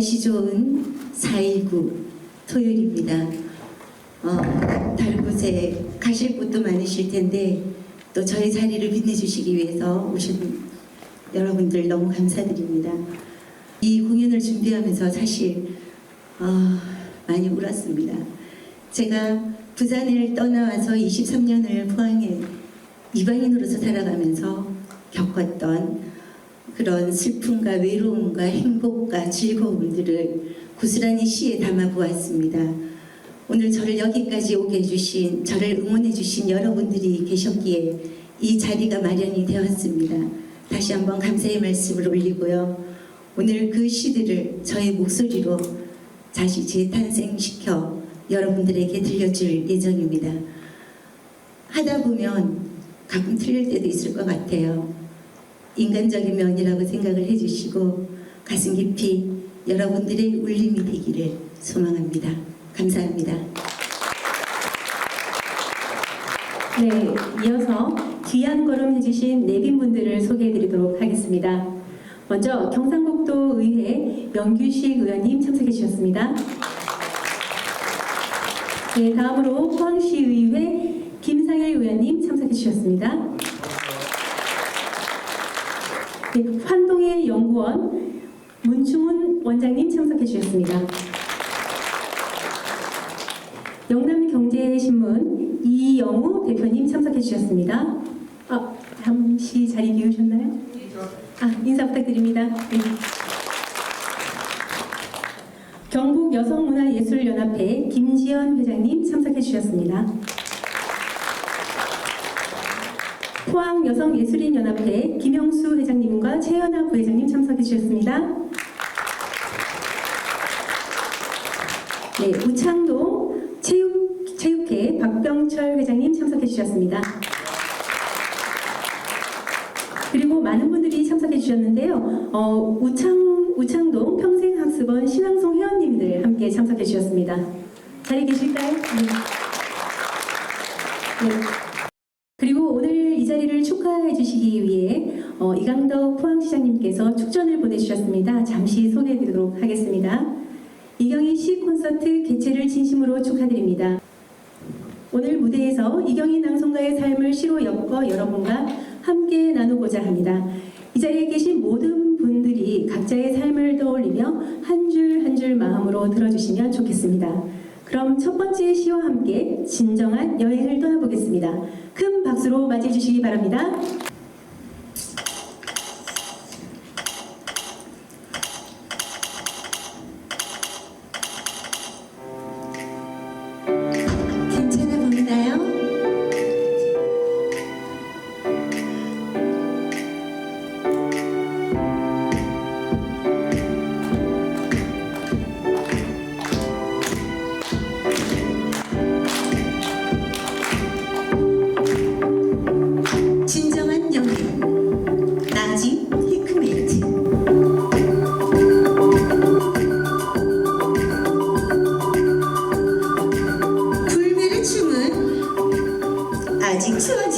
날씨 좋은 4.19 토요일입니다. 어, 다른 곳에 가실 곳도 많으실 텐데 또 저의 자리를 빛내주시기 위해서 오신 여러분들 너무 감사드립니다. 이 공연을 준비하면서 사실 어, 많이 울었습니다. 제가 부산을 떠나와서 23년을 포항에 이방인으로서 살아가면서 겪었던 그런 슬픔과 외로움과 행복과 즐거움들을 고스란히 시에 담아보았습니다. 오늘 저를 여기까지 오게 해주신, 저를 응원해주신 여러분들이 계셨기에 이 자리가 마련이 되었습니다. 다시 한번 감사의 말씀을 올리고요. 오늘 그 시들을 저의 목소리로 다시 재탄생시켜 여러분들에게 들려줄 예정입니다. 하다 보면 가끔 틀릴 때도 있을 것 같아요. 인간적인 면이라고 생각을 해주시고 가슴 깊이 여러분들의 울림이 되기를 소망합니다. 감사합니다. 네, 이어서 귀한 걸음 해주신 내빈분들을 소개해드리도록 하겠습니다. 먼저 경상북도 의회 명규식 의원님 참석해 주셨습니다. 네, 다음으로 포항시의회 김상일 의원님 참석해 주셨습니다. 환동의 연구원 문충훈 원장님 참석해 주셨습니다. 영남경제신문 이영우 대표님 참석해 주셨습니다. 아, 잠시 자리 비우셨나요? 아, 인사 부탁드립니다. 네. 경북 여성문화예술연합회 김지연 회장님 참석해 주셨습니다. 포항 여성예술인연합회 김영수 회장님과 최연아 부회장님 참석해 주셨습니다. 네, 우창동 체육, 체육회 박병철 회장님 참석해 주셨습니다. 그리고 많은 분들이 참석해 주셨는데요. 어, 우창, 우창동 평생학습원 신앙송 회원님들 함께 참석해 주셨습니다. 자리 계실까요? 네. 네. 어, 이강덕 포항시장님께서 축전을 보내주셨습니다. 잠시 소개해 드리도록 하겠습니다. 이경희 시 콘서트 개최를 진심으로 축하드립니다. 오늘 무대에서 이경희 낭송가의 삶을 시로 엮어 여러분과 함께 나누고자 합니다. 이 자리에 계신 모든 분들이 각자의 삶을 떠올리며 한 줄 한 줄 마음으로 들어주시면 좋겠습니다. 그럼 첫 번째 시와 함께 진정한 여행을 떠나보겠습니다. 큰 박수로 맞이해 주시기 바랍니다.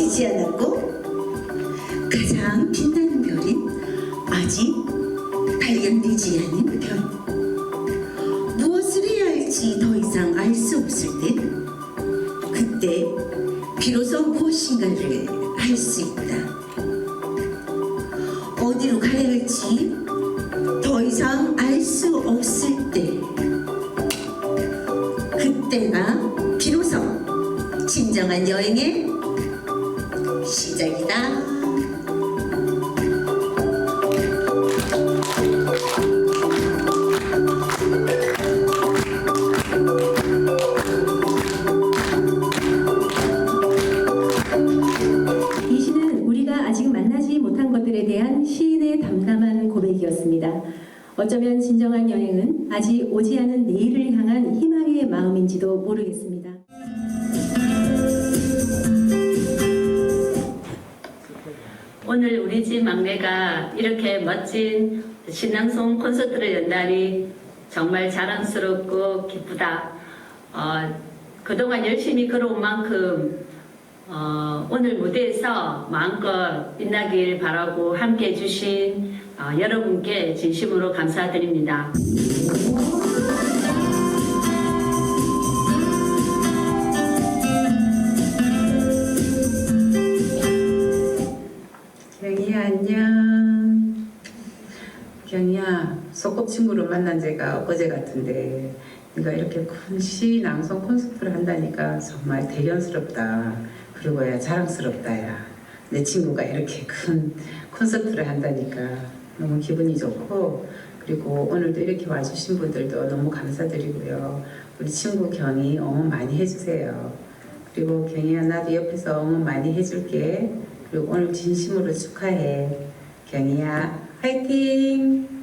지지 않았고 가장 빛나는 별은 아직 발견되지 않은 별. 무엇을 해야 할지 더 이상 알 수 없을 때 그때 비로소 무엇인가를 것들에 대한 시인의 담담한 고백이었습니다. 어쩌면 진정한 여행은 아직 오지 않은 내일을 향한 희망의 마음인지도 모르겠습니다. 오늘 우리 집 막내가 이렇게 멋진 신앙송 콘서트를 연다니 정말 자랑스럽고 기쁘다. 어, 그동안 열심히 걸어온 만큼 어, 오늘 무대에서 마음껏 빛나길 바라고 함께 해주신 어, 여러분께 진심으로 감사드립니다. 경이야 안녕. 경이야 소꿉친구를 만난 지가 어제 같은데 네가 이렇게 큰 시 낭송 콘서트를 한다니까 정말 대견스럽다. 그리고 야 자랑스럽다 야. 내 친구가 이렇게 큰 콘서트를 한다니까 너무 기분이 좋고 그리고 오늘도 이렇게 와주신 분들도 너무 감사드리고요. 우리 친구 경이 응원 많이 해주세요. 그리고 경이야 나도 옆에서 응원 많이 해줄게. 그리고 오늘 진심으로 축하해. 경이야 화이팅!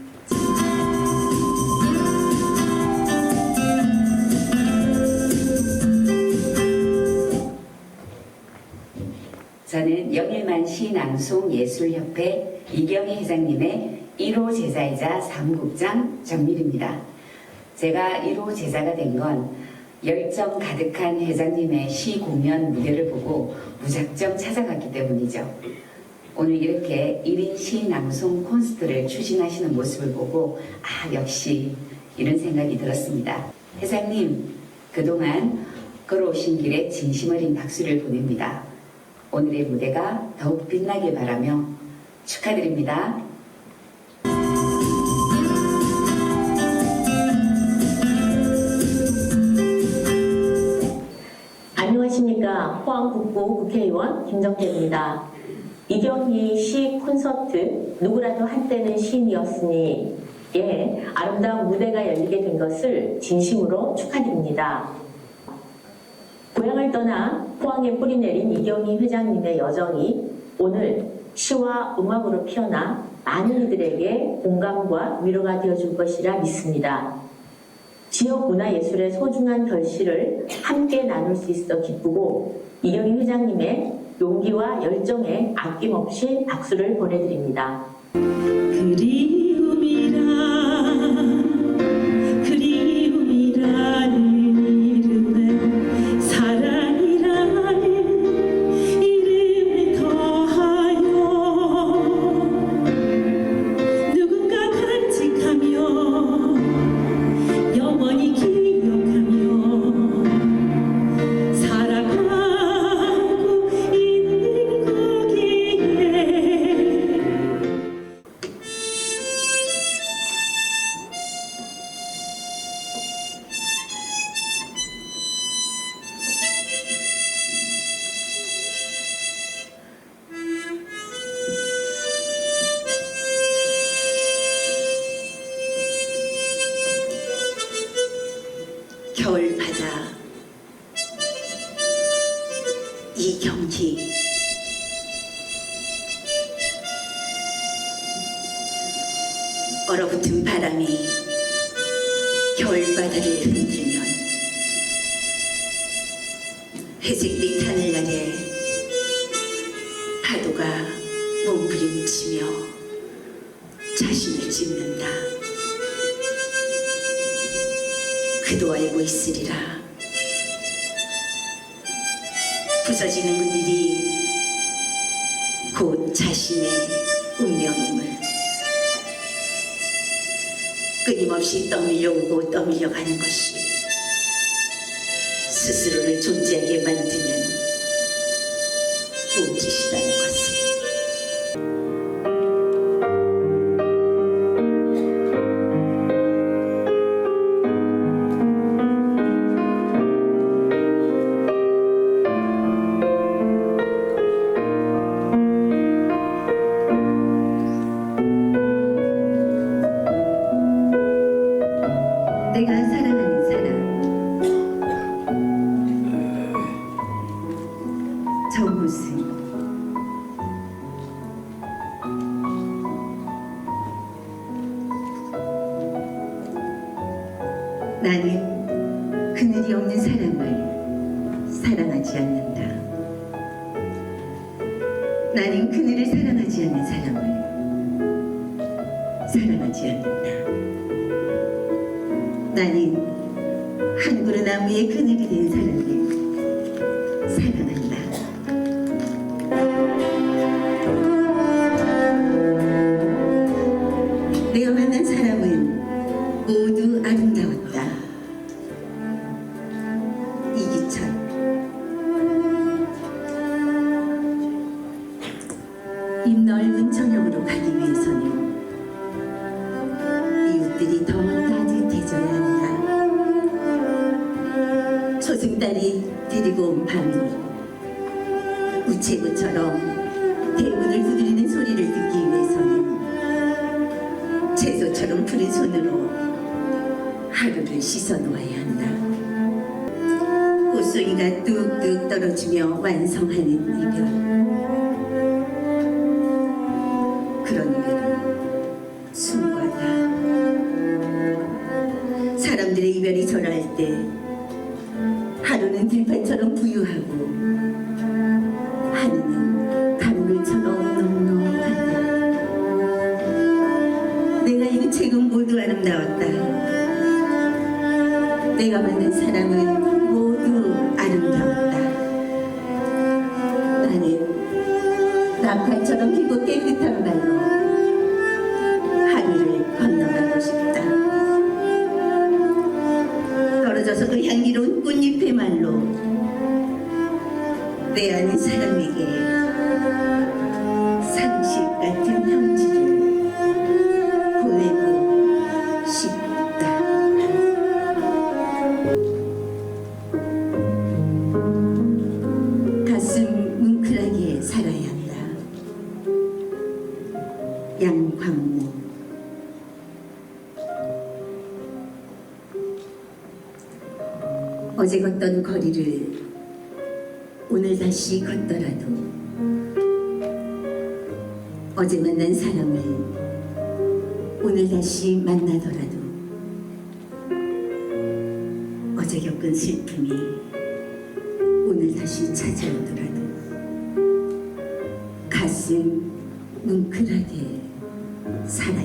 시낭송 예술협회 이경희 회장님의 1호 제자이자 사무국장 정밀입니다. 제가 1호 제자가 된 건 열정 가득한 회장님의 시 공연 무대를 보고 무작정 찾아갔기 때문이죠. 오늘 이렇게 1인 시 낭송 콘서트를 추진하시는 모습을 보고 아 역시 이런 생각이 들었습니다. 회장님 그동안 걸어오신 길에 진심 어린 박수를 보냅니다. 오늘의 무대가 더욱 빛나길 바라며 축하드립니다. 안녕하십니까. 포항북부 국회의원 김정태입니다. 이경희 시 콘서트 누구라도 한때는 시인이었으니 예, 아름다운 무대가 열리게 된 것을 진심으로 축하드립니다. 고향을 떠나 포항에 뿌리 내린 이경희 회장님의 여정이 오늘 시와 음악으로 피어나 많은 이들에게 공감과 위로가 되어줄 것이라 믿습니다. 지역 문화 예술의 소중한 결실을 함께 나눌 수 있어 기쁘고 이경희 회장님의 용기와 열정에 아낌없이 박수를 보내드립니다. 그리 몸부림치며 자신을 찢는다. 그도 알고 있으리라. 부서지는 그늘이 곧 자신의 운명임을 끊임없이 떠밀려 오고 떠밀려 가는 것이 스스로를 존재하게 만드는 내가 사랑하는 데리고 온 밤이 우체부처럼 대문을 두드리는 소리를 듣기 위해서는 채소처럼 푸른 손으로 하루를 씻어 놓아야 한다. 꽃송이가 뚝뚝 떨어지며 완성하는 이별. 그런 이별은 숭고하다. 사람들의 이별이 절할 때 하루는 들판처럼 부유하고 어제 걷던 거리를 오늘 다시 걷더라도 어제 만난 사람을 오늘 다시 만나더라도 어제 겪은 슬픔이 오늘 다시 찾아오더라도 가슴 뭉클하게 살아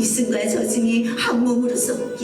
이승과 저승이 한 몸으로 섞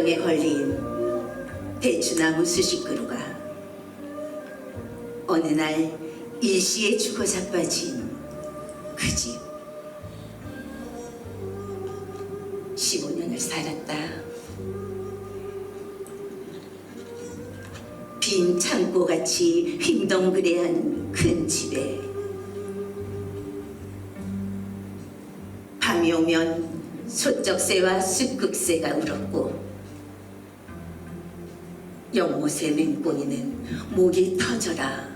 빗자루병에 걸린 대추나무 수십 그루가 어느 날 일시에 죽어 자빠진 그 집. 15년을 살았다. 빈 창고같이 휘덩그레한 큰 집에 밤이 오면 소쩍새와 쑥국새가 울었고 연못의 맹꽁이는 목이 터져라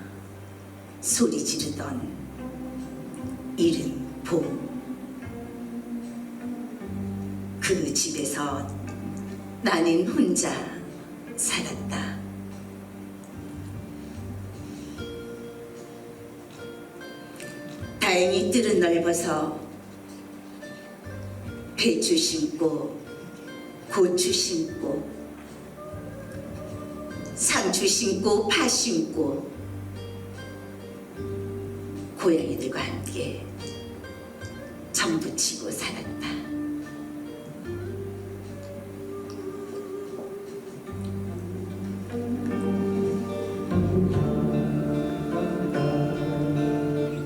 소리 지르던 이른 봄. 그 집에서 나는 혼자 살았다. 다행히 뜰은 넓어서 배추 심고 고추 심고 상추 심고 파 심고 고양이들과 함께 전부 치고 살았다.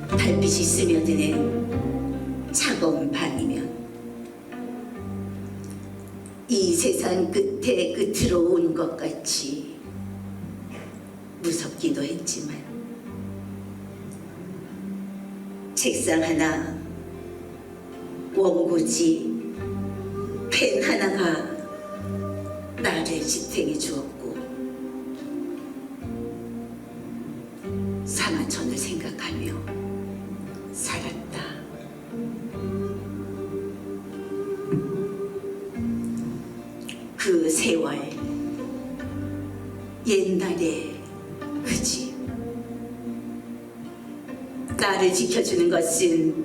달빛이 스며드는 차가운 밤이면 이 세상 끝에 끝으로 온 것 같이 기도 했지만 책상 하나, 원고지, 펜 하나가 나를 지탱해 주었고 나를 지켜주는 것은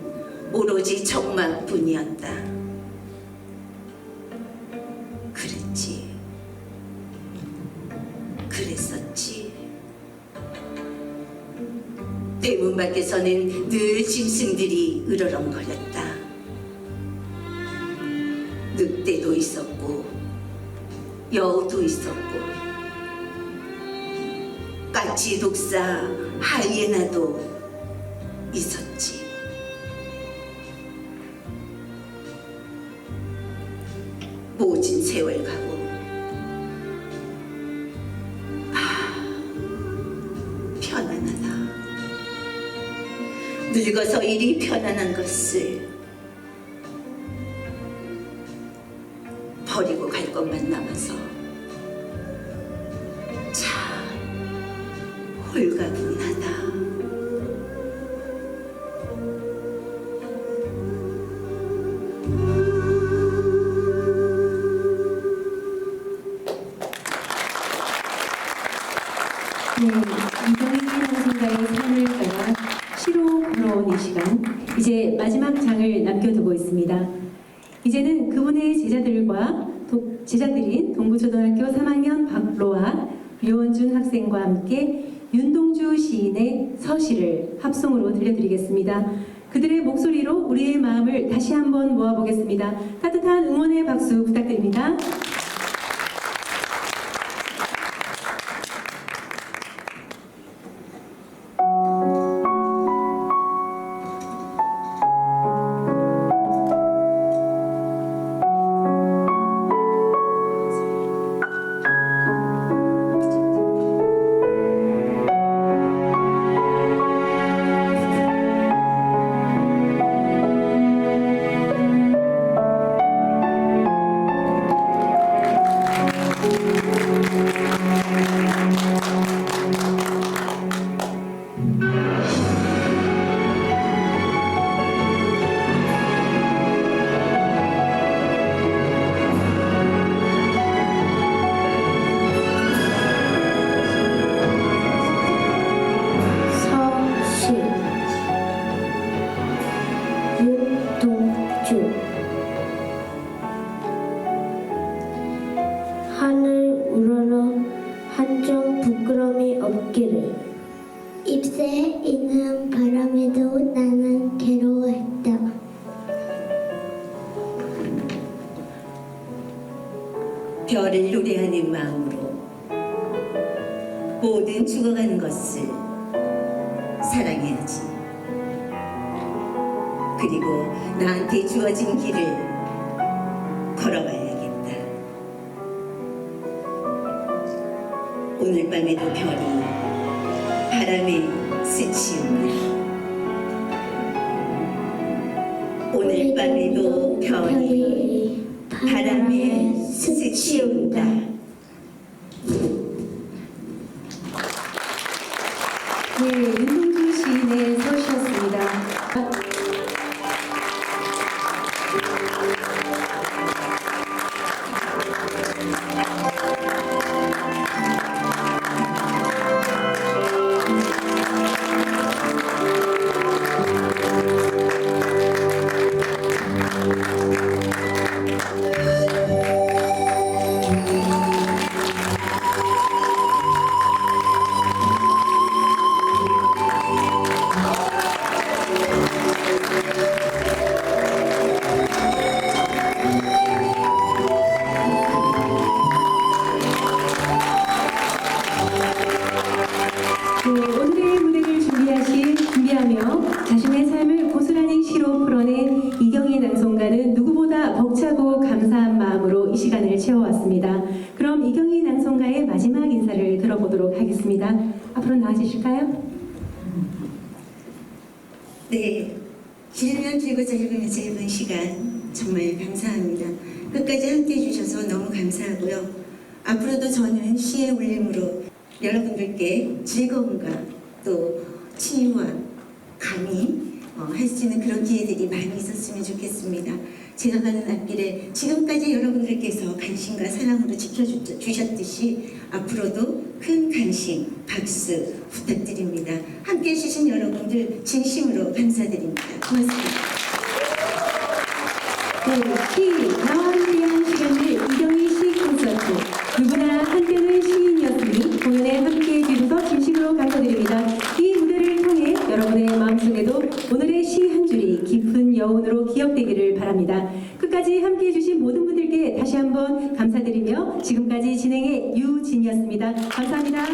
오로지 정막뿐이었다. 그랬지. 그랬었지. 대문 밖에서는 늘 짐승들이 으러렁거렸다. 늑대도 있었고 여우도 있었고 까치 독사 하이에나도 있었지. 모진 세월 가고 아 편안하다. 늙어서 이리 편안한 것을 네, 이정희 선생가의 삶을 따라 시로 걸어온 이 시간, 이제 마지막 장을 남겨두고 있습니다. 이제는 그분의 제자들과 도- 제자들인 동부초등학교 3학년 박로아, 류원준 학생과 함께 윤동주 시인의 서시를 합송으로 들려드리겠습니다. 그들의 목소리로 우리의 마음을 다시 한번 모아보겠습니다. 한점 부끄러움이 없기를. 잎새에 있는 바람에도 나는 괴로워했다. 별을 노래하는 마음으로 모든 죽어가는 것을 사랑해야지. 그리고 나한테 주어진 길을 걸어가야겠 오늘 밤에도 별이 바람에 스치운다. 오늘 밤에도 별이 바람에 스치운다. 네, 윤동주 시인의 정말 감사합니다. 끝까지 함께 해주셔서 너무 감사하고요. 앞으로도 저는 시의 울림으로 여러분들께 즐거움과 또 치유와 감히 어, 할수 있는 그런 기회들이 많이 있었으면 좋겠습니다. 제가 가는 앞길에 지금까지 여러분들께서 관심과 사랑으로 지켜주셨듯이 앞으로도 큰 관심, 박수 부탁드립니다. 함께 해주신 여러분들 진심으로 감사드립니다. 고맙습니다. 네, 시, 나와 함께한 시간들 이경희 시 콘서트 누구나 한때는 시인이었으니 공연에 함께해 주셔서 진심으로 감사드립니다. 이 무대를 통해 여러분의 마음속에도 오늘의 시 한 줄이 깊은 여운으로 기억되기를 바랍니다. 끝까지 함께해 주신 모든 분들께 다시 한번 감사드리며 지금까지 진행의 유진이었습니다. 감사합니다.